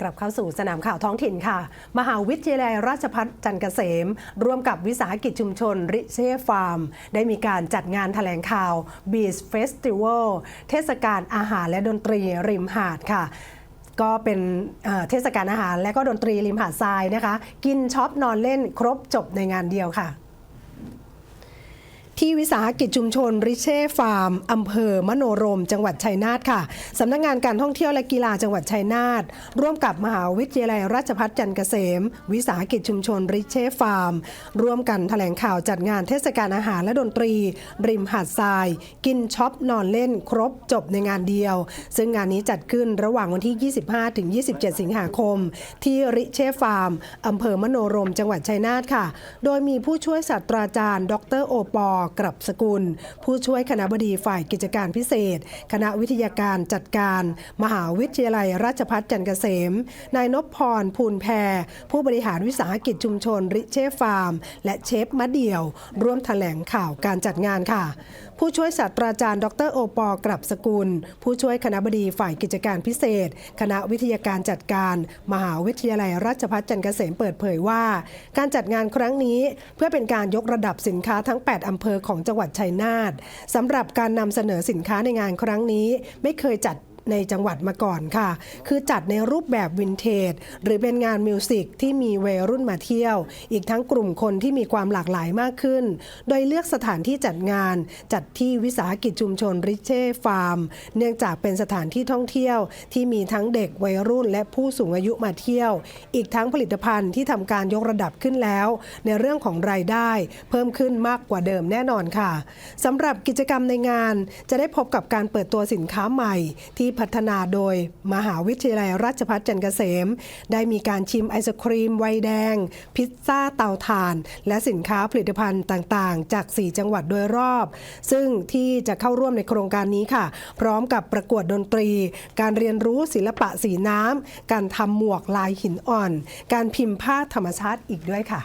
กลับเข้าสู่สนามข่าวท้องถิ่นค่ะ มหาวิทยาลัยราชภัฏจันเกษม ร่วมกับวิสาหกิจชุมชนริเช่ฟาร์ม ได้มีการจัดงานแถลงข่าว Beach Festival เทศกาลอาหารและดนตรีริมหาดค่ะก็เป็นเอ่อเทศกาลอาหารและก็ดนตรีริมหาดทรายนะคะ กินช็อปนอนเล่นครบจบในงานเดียวค่ะ ที่วิสาหกิจชุมชนริเช่ฟาร์มอำเภอมโนรม จังหวัดชัยนาทค่ะสำนักงานการท่องเที่ยวและกีฬาจังหวัดชัยนาทร่วมกับมหาวิทยาลัยราชภัฏจันทร์เกษม วิสาหกิจชุมชนริเช่ฟาร์ม ร่วมกันแถลงข่าวจัดงานเทศกาลอาหารและดนตรี ริมหาดทราย กินช็อปนอนเล่นครบจบในงานเดียว ซึ่งงานนี้จัดขึ้นระหว่างวันที่ 25 ถึง 27 สิงหาคม ที่ริเช่ฟาร์มอำเภอมโนรม จังหวัดชัยนาทค่ะ โดยมีผู้ช่วยศาสตราจารย์ ดรโอปอกลับสกุล ผู้ช่วยคณะบดีฝ่ายกิจการพิเศษ คณะวิทยาการจัดการ มหาวิทยาลัยราชภัฏจันทร์เกษม นายนพพรภูลแพร ผู้บริหารวิสาหกิจชุมชนริเช่ฟาร์ม และเชฟมะเดี่ยว ร่วมแถลงข่าวการจัดงานค่ะ ผู้ช่วยศาสตราจารย์ ดรโอปอกลับสกุล ผู้ช่วยคณะบดีฝ่ายกิจการพิเศษ คณะวิทยาการจัดการ มหาวิทยาลัยราชภัฏจันทร์เกษมเปิดเผยว่า การจัดงานครั้งนี้เพื่อเป็นการยกระดับสินค้าทั้ง 8 อำเภอของจังหวัดชัยนาทสำหรับการนำเสนอสินค้าในงานครั้งนี้ ไม่เคยจัด ในจังหวัดมาก่อนค่ะ คือจัดในรูปแบบวินเทจหรือเป็นงานมิวสิกที่มีวัยรุ่นมาเที่ยว อีกทั้งกลุ่มคนที่มีความหลากหลายมากขึ้น โดยเลือกสถานที่จัดงาน จัดที่วิสาหกิจชุมชนริเช่ฟาร์ม เนื่องจากเป็นสถานที่ท่องเที่ยว ที่มีทั้งเด็กวัยรุ่นและผู้สูงอายุมาเที่ยว อีกทั้งผลิตภัณฑ์ที่ทำการยกระดับขึ้นแล้ว ในเรื่องของรายได้ เพิ่มขึ้นมากกว่าเดิมแน่นอนค่ะสำหรับกิจกรรมในงาน จะได้พบกับการเปิดตัวสินค้าใหม่ที่พัฒนาโดย มหาวิทยาลัยราชภัฏจันทร์เกษม ได้มีการชิมไอศครีมไวน์แดง พิซซ่าเตาถ่าน และสินค้าผลิตภัณฑ์ต่างๆ จาก 4 จังหวัดโดยรอบ ซึ่งที่จะเข้าร่วมในโครงการนี้ค่ะ พร้อมกับประกวดดนตรี การเรียนรู้ศิลปะสีน้ำการทำหมวกลายหินอ่อน การพิมพ์ผ้าธรรมชาติอีกด้วยค่ะ